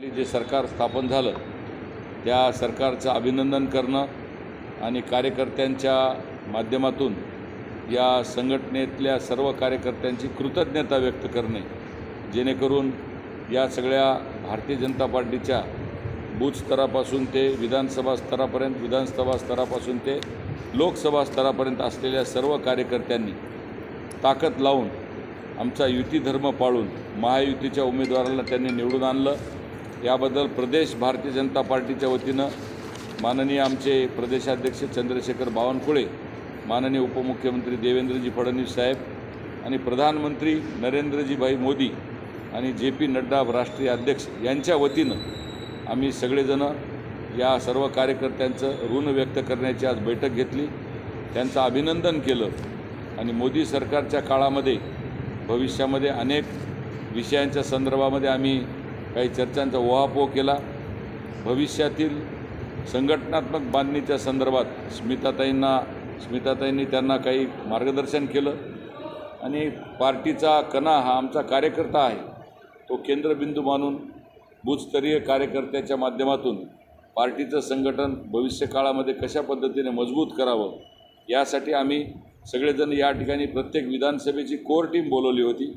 जे सरकार स्थापन झालं त्या सरकारचं अभिनंदन करणं आणि कार्यकर्त्यांच्या माध्यमातून या संघटनेतल्या सर्व कार्यकर्त्यांची कृतज्ञता व्यक्त करणे जेणेकरून या सगळ्या भारतीय जनता पार्टीच्या बूथ स्तरापासून ते विधानसभा स्तरापर्यंत विधानसभा स्तरापासून ते लोकसभा स्तरापर्यंत असलेल्या सर्व कार्यकर्त्यांनी ताकद लावून आमचा युती धर्म पाळून महायुतीच्या उमेदवाराला त्यांनी निवडून आणलं. याबद्दल प्रदेश भारतीय जनता पार्टीच्या वतीनं माननीय आमचे प्रदेशाध्यक्ष चंद्रशेखर बावनकुळे माननीय उपमुख्यमंत्री देवेंद्रजी फडणवीस साहेब आणि प्रधानमंत्री नरेंद्रजीभाई मोदी आणि जे पी नड्डा राष्ट्रीय अध्यक्ष यांच्या वतीनं आम्ही सगळेजणं या सर्व कार्यकर्त्यांचं ऋण व्यक्त करण्याची आज बैठक घेतली. त्यांचं अभिनंदन केलं आणि मोदी सरकारच्या काळामध्ये भविष्यामध्ये अनेक विषयांच्या संदर्भामध्ये आम्ही काही चर्चांचा ओहापोह केला. भविष्यातील संघटनात्मक बांधणीच्या संदर्भात स्मिताताईंना स्मिताताईंनी त्यांना काही मार्गदर्शन केलं. आणि पार्टीचा कणा हा आमचा कार्यकर्ता आहे. तो केंद्रबिंदू मानून बूथस्तरीय कार्यकर्त्याच्या माध्यमातून पार्टीचं संघटन भविष्यकाळामध्ये कशा पद्धतीने मजबूत करावं यासाठी आम्ही सगळेजण या ठिकाणी प्रत्येक विधानसभेची कोर टीम बोलवली होती.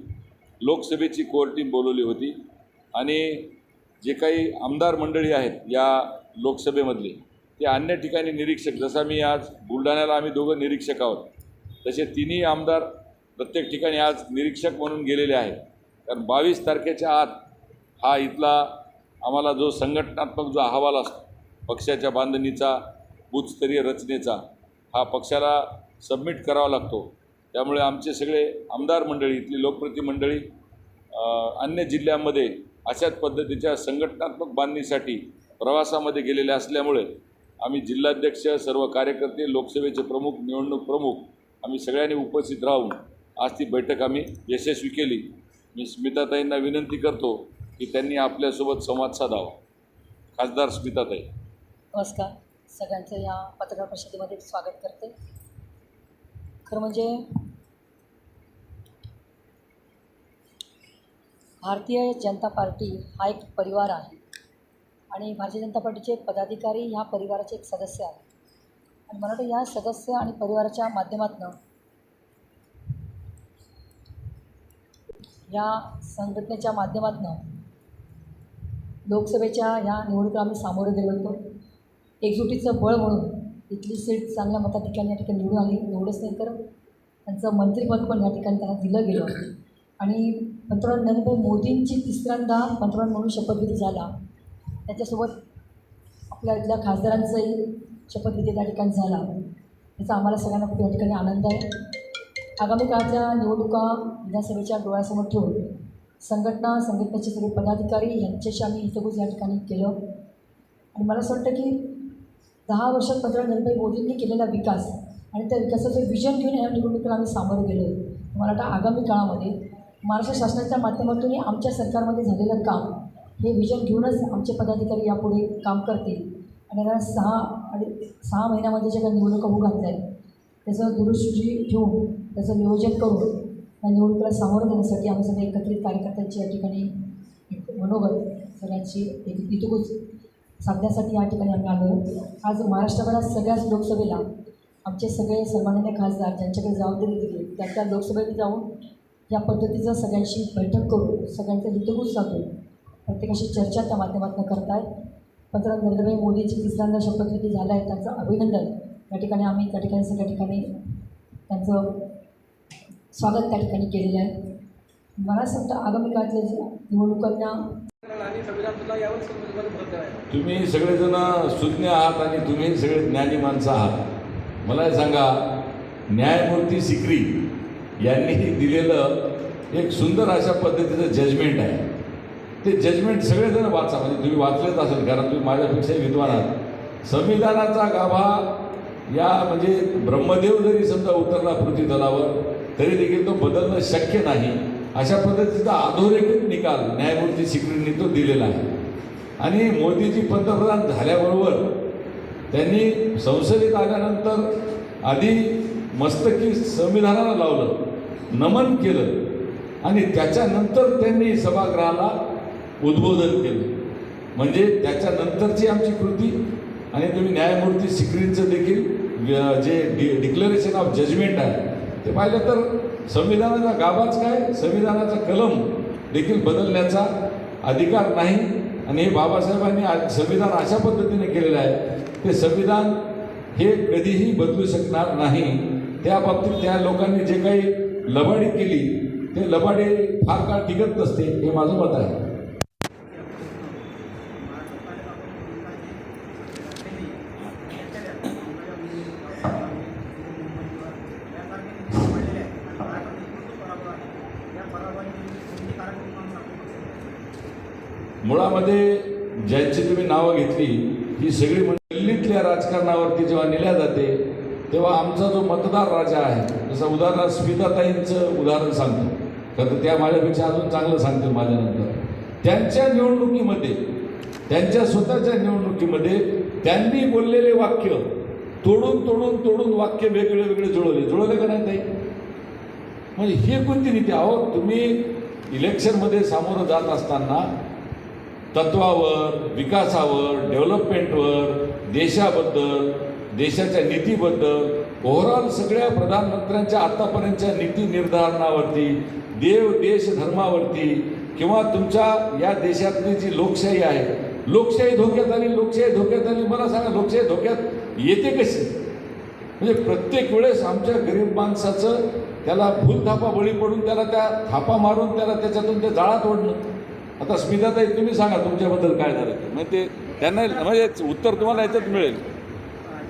लोकसभेची कोर टीम बोलवली होती. आणि जे काही आमदार मंडळी आहेत या लोकसभेमधले ते अन्य ठिकाणी निरीक्षक जसा मी आज बुलढाण्याला आम्ही दोघं निरीक्षक आहोत तसे तिन्ही आमदार प्रत्येक ठिकाणी आज निरीक्षक म्हणून गेलेले आहेत. कारण बावीस तारखेच्या आत हा इथला आम्हाला जो संघटनात्मक जो अहवाल असतो पक्षाच्या बांधणीचा बूथस्तरीय रचनेचा हा पक्षाला सबमिट करावा लागतो. त्यामुळे आमचे सगळे आमदार मंडळी इथली लोकप्रति मंडळी अन्य जिल्ह्यांमध्ये अशाच पद्धतीच्या संघटनात्मक बांधणीसाठी प्रवासामध्ये गेलेले असल्यामुळे आम्ही जिल्हाध्यक्ष सर्व कार्यकर्ते लोकसभेचे प्रमुख निवडणूक प्रमुख आम्ही सगळ्यांनी उपस्थित राहून आज ती बैठक आम्ही यशस्वी केली. मी स्मिताताईंना विनंती करतो की त्यांनी आपल्यासोबत संवाद साधावा. खासदार स्मिताताई. नमस्कार. सगळ्यांचं या पत्रकार परिषदेमध्ये स्वागत करते. खरं म्हणजे भारतीय जनता पार्टी हा एक परिवार आहे. आणि भारतीय जनता पार्टीचे पदाधिकारी ह्या परिवाराचे एक सदस्य आहे आणि मला वाटतं या सदस्य आणि परिवाराच्या माध्यमातून या संघटनेच्या माध्यमातून लोकसभेच्या ह्या निवडणुका आम्ही सामोरे गेलो होतो. एकजुटीचं बळ म्हणून इथली सीट चांगल्या मताधिक्याने या ठिकाणी निवडून आली. एवढंच नाही तर त्यांचं मंत्रिपद पण या ठिकाणी त्यांना दिलं गेलं. आणि पंतप्रधान नरेंद्र मोदींची तिसऱ्यांदा पंतप्रधान म्हणून शपथविधी झाला. त्याच्यासोबत आपल्या इथल्या खासदारांचाही शपथविधी त्या ठिकाणी झाला. याचा आम्हाला सगळ्यांना खूप या ठिकाणी आनंद आहे. आगामी काळातल्या निवडणुका विधानसभेच्या डोळ्यासमोर ठेवून संघटना संघटनेचे सगळे पदाधिकारी यांच्याशी आम्ही हितगुज या ठिकाणी केलं. आणि मला असं वाटतं की दहा वर्षात पंतप्रधान नरेंद्र मोदींनी केलेला विकास आणि त्या विकासाचं विजन घेऊन या निवडणुकीला आम्ही सामोरं गेलो. मला वाटतं आगामी काळामध्ये महाराष्ट्र शासनाच्या माध्यमातूनही आमच्या सरकारमध्ये झालेलं काम हे विजन घेऊनच आमचे पदाधिकारी यापुढे काम करतील. आणि आता सहा आणि सहा महिन्यामध्ये ज्या काही निवडणुका होऊ घातल्या आहेत त्याचं दुरुस्ती ठेवून त्याचं नियोजन करून या निवडणुकीला सामोरं जाण्यासाठी आम्ही सगळे एकत्रित कार्यकर्त्यांची या ठिकाणी एक मनोगत सगळ्यांची एक हितगुज साधण्यासाठी या ठिकाणी आम्ही आलो आज महाराष्ट्रभरात सगळ्याच लोकसभेला आमचे सगळे सन्माननीय खासदार ज्यांच्याकडे जबाबदारी दिली त्या त्या लोकसभेत जाऊन या पद्धतीचं सगळ्यांशी बैठक करून सगळ्यांचं हितगुज साधून प्रत्येकाशी चर्चा त्या माध्यमातून करतायत पंतप्रधान नरेंद्रभाई मोदींची तिसऱ्यांदा शपथविधी झाला आहे त्यांचं अभिनंदन. या ठिकाणी आम्ही त्या ठिकाणी सगळ्या ठिकाणी त्यांचं स्वागत त्या ठिकाणी केलेलं आहे. मला असं वाटतं आगामी काळातल्या ज्या निवडणुकांना तुम्ही सगळेजण सुज्ञ आहात आणि तुम्ही सगळे ज्ञानी माणसं आहात. मला हे सांगा न्यायमूर्ती सिक्री यांनी दिलेलं एक सुंदर अशा पद्धतीचं जजमेंट आहे. ते जजमेंट सगळेजण वाचा म्हणजे तुम्ही वाचलेच असेल कारण तुम्ही माझ्यापेक्षाही विद्वान आहात. संविधानाचा गाभा या म्हणजे ब्रह्मदेव जरी समजा उतरला पृथ्वीतलावर तरी देखील तो बदलणं शक्य नाही. अशा पद्धतीचा अधोरेखित निकाल न्यायमूर्ती सिक्रींनी तो दिलेला आहे. आणि मोदीजी पंतप्रधान झाल्याबरोबर त्यांनी संसदेत आल्यानंतर आधी मस्तकी संविधानाला लावलं. नमन केलं आणि त्याच्यानंतर त्यांनी सभागृहाला उद्बोधन केलं. म्हणजे त्याच्यानंतरची आमची कृती आणि तुम्ही न्यायमूर्ती सिक्रींचं देखील जे डि डिक्लरेशन ऑफ जजमेंट आहे ते पाहिलं तर संविधानाचा गाभाच काय? संविधानाचा कलम देखील बदलण्याचा अधिकार नाही. आणि हे बाबासाहेबांनी आज संविधान अशा पद्धतीने केलेलं आहे ते संविधान हे कधीही बदलू शकणार नाही. त्या बाबतीत त्या लोकांनी जे काही लबाडी केली ते लबाडी फार काळ टिकत नसते हे माझं मत आहे. मुळामध्ये ज्यांची तुम्ही नावं घेतली ही सगळी म्हणजे दिल्लीतल्या राजकारणावरती जेव्हा नेल्या जाते तेव्हा आमचा जो मतदार राजा आहे जसं उदाहरणार्थ स्मिताताईंचं उदाहरण सांगतो. खरं तर त्या माझ्यापेक्षा अजून चांगलं सांगतील माझ्यानंतर. त्यांच्या निवडणुकीमध्ये त्यांच्या स्वतःच्या निवडणुकीमध्ये त्यांनी बोललेले वाक्य तोडून तोडून तोडून वाक्य वेगळे वेगळे जुळवले. जुळवले का नाही ताई? म्हणजे हे कोणती नीती? अहो तुम्ही इलेक्शनमध्ये सामोरं जात असताना तत्वावर विकासावर डेव्हलपमेंटवर देशाबद्दल देशाच्या नीतीबद्दल ओव्हरऑल सगळ्या प्रधानमंत्र्यांच्या आत्तापर्यंतच्या नीती निर्धारणावरती देव देश धर्मावरती किंवा तुमच्या या देशातली जी लोकशाही आहे लोकशाही धोक्यात आली लोकशाही धोक्यात आली मला सांगा लोकशाही धोक्यात येते कशी? म्हणजे प्रत्येक वेळेस आमच्या गरीब माणसाचं त्याला भूलथापा बळी पडून त्याला त्या थापा मारून त्याला त्याच्यातून ते जाळात ओढणं आता स्मिताताई तुम्ही सांगा तुमच्याबद्दल काय झालं ते? म्हणजे ते त्यांना म्हणजे उत्तर तुम्हाला याच्यात मिळेल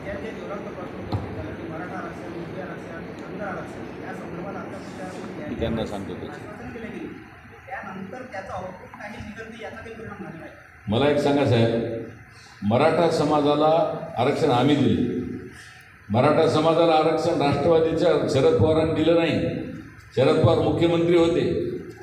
ज्या जे धोरणापासून झालं की मराठा आरक्षण मुस्लिम आरक्षण अंध आरक्षण या संदर्भात आता कुठल्या मी त्यांना सांगतो ते. आश्वासन केले गेले त्यानंतर त्याचा आउटपुट काही निघत नाही याचा काही त्यांना झालेला आहे मला एक सांगा साहेब मराठा समाजाला आरक्षण आम्ही दिले. मराठा समाजाला आरक्षण राष्ट्रवादीच्या शरद पवारांनी दिलं नाही. शरद पवार मुख्यमंत्री होते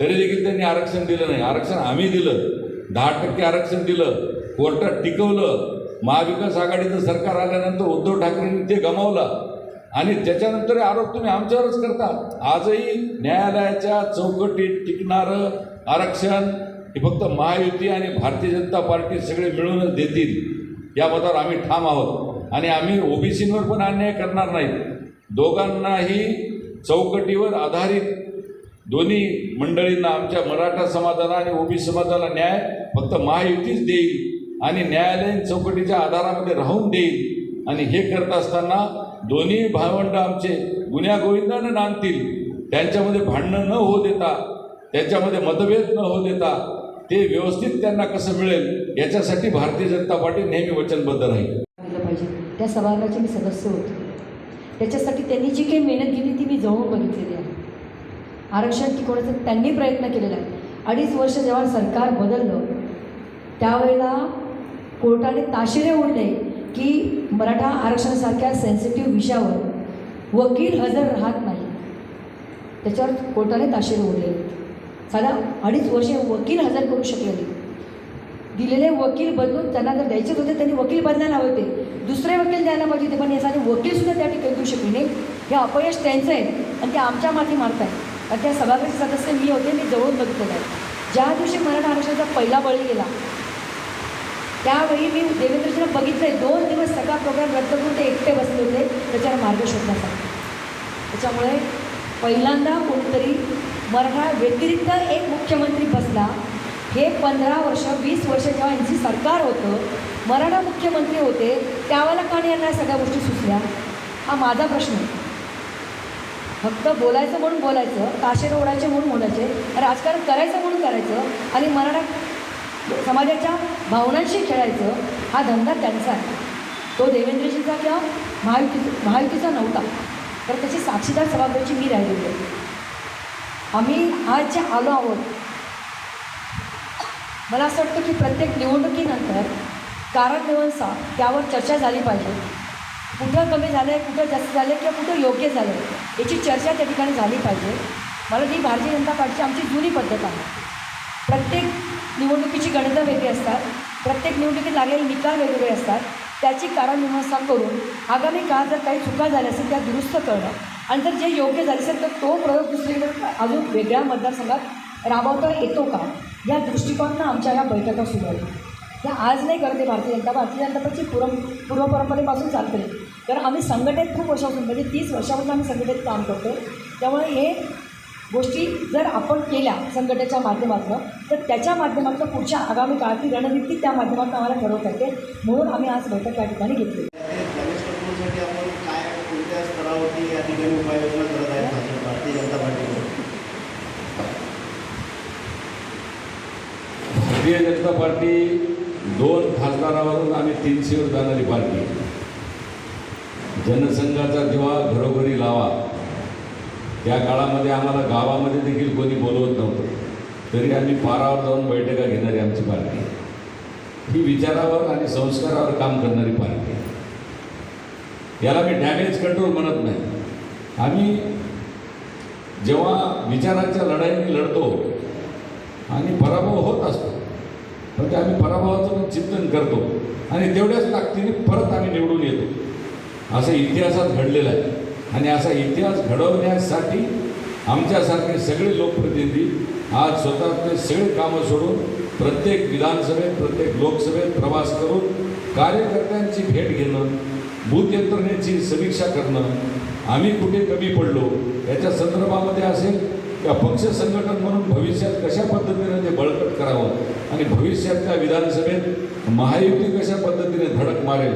तरी देखील त्यांनी आरक्षण दिलं नाही. आरक्षण आम्ही दिलं दहा टक्के आरक्षण दिलं कोर्टात टिकवलं. महाविकास आघाडीचं सरकार आल्यानंतर उद्धव ठाकरेंनी ते गमावलं. आणि त्याच्यानंतर आरोप तुम्ही आमच्यावरच करता आजही न्यायालयाच्या चौकटीत टिकणारं आरक्षण हे फक्त महायुती आणि भारतीय जनता पार्टी सगळे मिळूनच देतील या मतावर आम्ही ठाम आहोत. आणि आम्ही ओबीसींवर पण अन्याय करणार नाही. दोघांनाही चौकटीवर आधारित दोन्ही मंडळींना आमच्या मराठा समाजाला आणि ओबीसी समाजाला न्याय फक्त महायुतीच देईल आणि न्यायालयीन चौकटीच्या आधारामध्ये राहून देईल. आणि हे करत असताना दोन्ही भावंड आमचे गुन्ह्या गोविंदानं नांदतील. त्यांच्यामध्ये भांडणं न होऊ देता त्यांच्यामध्ये मतभेद न होऊ देता ते व्यवस्थित त्यांना कसं मिळेल याच्यासाठी भारतीय जनता पार्टी नेहमी वचनबद्ध राहील. पाहिजे. त्या सभागृहाचे मी सदस्य होते. त्याच्यासाठी त्यांनी जी काही मेहनत केली ती मी जवळून बघितलेली आहे. आरक्षण टिकवण्याचा त्यांनी प्रयत्न केलेला आहे. अडीच वर्ष जेव्हा सरकार बदललं त्यावेळेला कोर्टाने ताशिरे ओढले. की मराठा आरक्षणासारख्या सेन्सिटिव्ह विषयावर वकील हजर राहत नाही. त्याच्यावर कोर्टाने ताशिरे उरले साधा अडीच वर्षे वकील हजर करू शकले नाही. दिलेले वकील बदलून त्यांना जर द्यायचेच होते त्यांनी वकील बदलायला हवे होते. दुसरे वकील द्यायला पाहिजे होते पण यासाठी वकीलसुद्धा त्या ठिकाणी देऊ शकले नाही. हे अपयश त्यांचं आहे आणि ते आमच्या माथी मारत आहेत आणि त्या सभागृहाचे सदस्य मी होते मी जवळून बघितलेलं आहे. ज्या दिवशी मराठा आरक्षणाचा पहिला बळी गेला त्यावेळी मी देवेंद्रजीला बघितलं आहे दोन दिवस सगळा प्रोग्राम रद्द करून ते एकटे बसले होते. त्याच्यावर मार्ग शोधण्यासाठी त्याच्यामुळे पहिल्यांदा कोणतरी मराठा व्यतिरिक्त एक मुख्यमंत्री बसला. हे पंधरा वर्ष वीस वर्ष जेव्हा यांची सरकार होतं मराठा मुख्यमंत्री होते त्यावेळेला का नाही यांना सगळ्या गोष्टी सुचल्या? हा माझा प्रश्न आहे. फक्त बोलायचं म्हणून बोलायचं ताशेर ओढायचे म्हणून बोलायचे राजकारण करायचं म्हणून करायचं आणि मराठा समाजाच्या भावनांशी खेळायचं हा धंदा त्यांचा आहे. तो देवेंद्रजीचा किंवा महायुती महायुतीचा नव्हता. तर त्याची साक्षीदार सभागृहाची मी राहिलेली आहे. आम्ही आज जे आलो आहोत मला असं वाटतं की प्रत्येक निवडणुकीनंतर कारणमीमांसा त्यावर चर्चा झाली पाहिजे. कुठं कमी झालं आहे कुठं जास्त झालं आहे किंवा कुठं योग्य झालं आहे याची चर्चा त्या ठिकाणी झाली पाहिजे. मला ती भारतीय जनता पार्टीची आमची जुनी पद्धत आहे. प्रत्येक निवडणुकीची गणितं वेगळी असतात प्रत्येक निवडणुकीत लागलेले निकाल वेगवेगळे असतात. त्याची कारणमीमांसा करून आगामी काळात जर काही चुका झाल्या असेल त्या दुरुस्त करणं. आणि जर जे योग्य झाले असेल तर तो प्रयोग दुसरीकडे अजून वेगळ्या मतदारसंघात राबवता येतो का? या दृष्टिकोनानं आमच्या या बैठका सुरू आहेत. त्या आज नाही करते भारतीय जनता. भारतीय जनता पक्षी पूर्व पूर्व परंपरेपासून चालते. तर आम्ही संघटनेत खूप वर्षापासून म्हणजे तीस वर्षापासून आम्ही संघटनेत काम करतो त्यामुळे हे गोष्टी जर आपण केल्या संघटनेच्या माध्यमातून तर त्याच्या माध्यमातून पुढच्या आगामी काळातली रणनीती त्या माध्यमातून आम्हाला ठरवता येते म्हणून आम्ही आज बैठक या ठिकाणी घेतली. गणेश कंट्रोलसाठी आपण काय कोणत्या स्तरावरती या ठिकाणी उपाययोजना करत आहेत भाजप भारतीय जनता पार्टीकडून? भारतीय जनता पार्टी दोन खासदारावरून आम्ही तीनशेवर जाणारी पार्टी जनसंघाचा जेव्हा घरोघरी लावा. या काळामध्ये आम्हाला गावामध्ये देखील कोणी बोलवत नव्हतं. तरी आम्ही पारावर जाऊन बैठका घेणारी आमची पार्टी ही विचारावर आणि संस्कारावर काम करणारी पार्टी याला मी डॅमेज कंट्रोल म्हणत नाही. आम्ही जेव्हा विचारांच्या लढाईने लढतो आणि पराभव होत असतो पण ते आम्ही पराभवाचं पण चिंतन करतो आणि तेवढ्याच ताकदीने परत आम्ही निवडून येतो. असं इतिहासात घडलेलं आहे. आणि असा इतिहास घडवण्यासाठी आमच्यासारखे सगळे लोकप्रतिनिधी आज स्वतःतले सगळे कामं सोडून प्रत्येक विधानसभेत प्रत्येक लोकसभेत प्रवास करून कार्यकर्त्यांची भेट घेणं बूथ यंत्रणेची समीक्षा करणं आम्ही कुठे कमी पडलो याच्या संदर्भामध्ये असेल की पक्ष संघटन म्हणून भविष्यात कशा पद्धतीने ते बळकट करावं आणि भविष्यातल्या विधानसभेत महायुती कशा पद्धतीने धडक मारेल?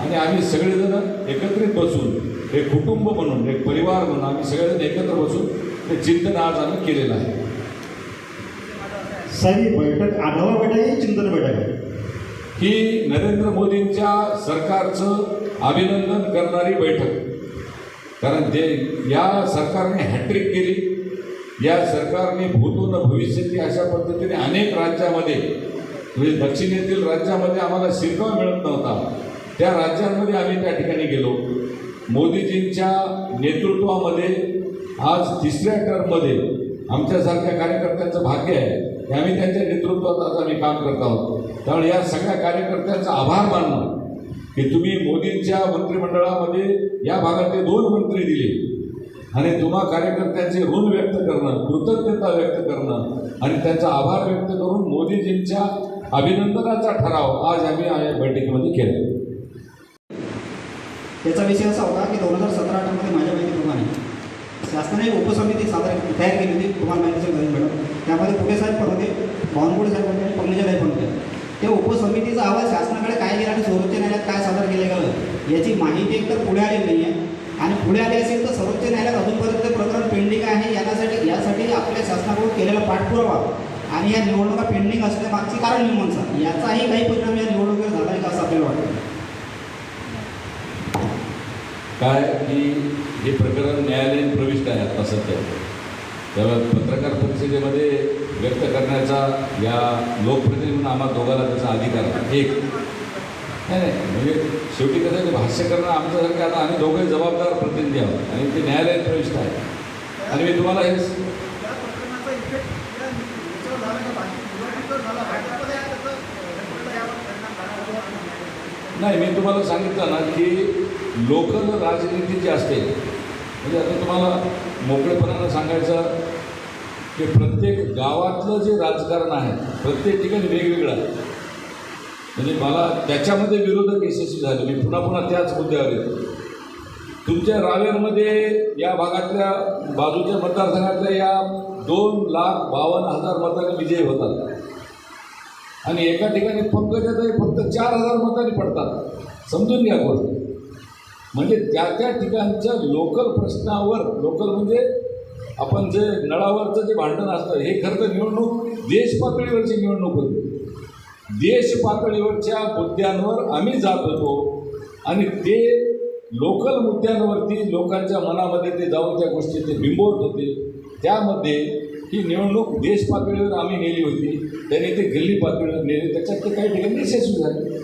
आणि आम्ही सगळेजण एकत्रित बसून एक कुटुंब म्हणून एक परिवार म्हणून आम्ही सगळेजण एकत्र बसून ते चिंतन आज आम्ही केलेलं आहे. ही बैठक आढावा बैठक ही चिंतन बैठक आहे ही नरेंद्र मोदींच्या सरकारचं अभिनंदन करणारी बैठक. कारण ते या सरकारने हॅट्रिक केली या सरकारने भूतून भविष्याची अशा पद्धतीने अनेक राज्यामध्ये म्हणजे दक्षिणेतील राज्यामध्ये आम्हाला शिरकाव मिळत नव्हता. त्या राज्यांमध्ये आम्ही त्या ठिकाणी गेलो. मोदीजींच्या नेतृत्वामध्ये आज तिसऱ्या टर्ममध्ये आमच्यासारख्या कार्यकर्त्यांचं भाग्य आहे की आम्ही त्यांच्या नेतृत्वात आज आम्ही काम करत आहोत. त्यामुळे या सगळ्या कार्यकर्त्यांचा आभार मानणं की तुम्ही मोदींच्या मंत्रिमंडळामध्ये या भागातले दोन मंत्री दिले. आणि तुम्हा कार्यकर्त्यांचे ऋण व्यक्त करणं कृतज्ञता व्यक्त करणं आणि त्यांचा आभार व्यक्त करून मोदीजींच्या अभिनंदनाचा ठराव आज आम्ही या बैठकीमध्ये केला. त्याचा विषय असा होता की दोन हजार सतरा अठरामध्ये माझ्या माहितीप्रमाणे शासनाने उपसमिती सादर तयार केली होती तुम्हाला माहिती असेल मॅडम. त्यामध्ये कुठे साहेब पण होते बावनकुळे साहेब होते आणि पंकजाताई पण होते. त्या उपसमितीचा अहवाल शासनाकडे काय गेला आणि सर्वोच्च न्यायालयात काय सादर केलं गेलं याची माहिती एकतर पुढे आलेली नाही आहे आणि पुढे आली असेल तर सर्वोच्च न्यायालयात अजूनपर्यंत प्रकरण पेंडिंग आहे यासाठी यासाठी आपल्या शासनाकडून केलेला पाठपुरावा आणि या निवडणुका पेंडिंग असण्यामागची कारण मीमांसा याचाही काही परिणाम या निवडणुकीवर झाला आहे का असं आपल्याला वाटतं? काय की हे प्रकरण न्यायालयीन प्रविष्ट आहे आता सध्या. त्यामुळे पत्रकार परिषदेमध्ये व्यक्त करण्याचा या लोकप्रतिनिधी म्हणून आम्हा दोघांना त्याचा अधिकार आहे. एक. नाही नाही म्हणजे शेवटी कसं ते भाष्य करणं आमच्यासारखे आता आम्ही दोघे जबाबदार प्रतिनिधी आहोत आणि ते न्यायालयीन प्रविष्ट आहे. आणि मी तुम्हाला हे नाही मी तुम्हाला सांगितलं ना की लोकल राजनीती जी असते म्हणजे आता तुम्हाला मोकळेपणानं सांगायचं की प्रत्येक गावातलं जे राजकारण आहे प्रत्येक ठिकाणी वेगवेगळं आहे. म्हणजे मला त्याच्यामध्ये विरोधक यशस्वी झाले मी पुन्हा पुन्हा त्याच मुद्द्यावर येतो. तुमच्या रावेरमध्ये या भागातल्या बाजूच्या मतदारसंघातल्या या दोन लाख बावन्न हजार मतांनी विजयी होतात. आणि एका ठिकाणी पंकजाताई फक्त चार हजार मतांनी पडतात. समजून घ्या गोष्ट. म्हणजे त्या त्या ठिकाणच्या लोकल प्रश्नावर लोकल म्हणजे आपण जे नळावरचं जे भांडण असतं हे खरं तर निवडणूक देश पातळीवरची निवडणूक होती. देश पातळीवरच्या मुद्द्यांवर आम्ही जात होतो आणि ते लोकल मुद्द्यांवरती लोकांच्या मनामध्ये ते जाऊन त्या गोष्टी ते बिंबवत होते. त्यामध्ये ही निवडणूक देश पातळीवर आम्ही नेली होती. त्याने ते गल्ली पातळीवर नेली. त्याच्यात ते काही ठिकाणी यशस्वी झाले.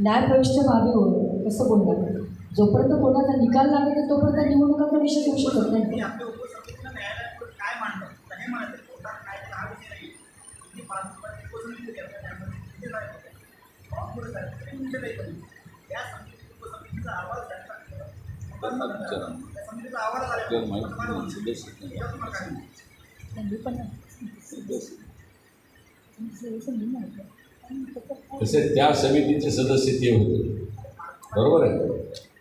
न्यायप्रविष्ट बाबीवर कसं बोलणार? जोपर्यंत कोणाचा निकाल लागेल तोपर्यंत निवडणुकाचा विषय होऊ शकत नाही. पण असं मी नाही ऐकलं. आणि त्याच्यात काय- तसे त्या समितीचे सदस्य ते होते. बरोबर आहे?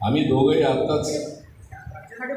आम्ही दोघंही आत्ताच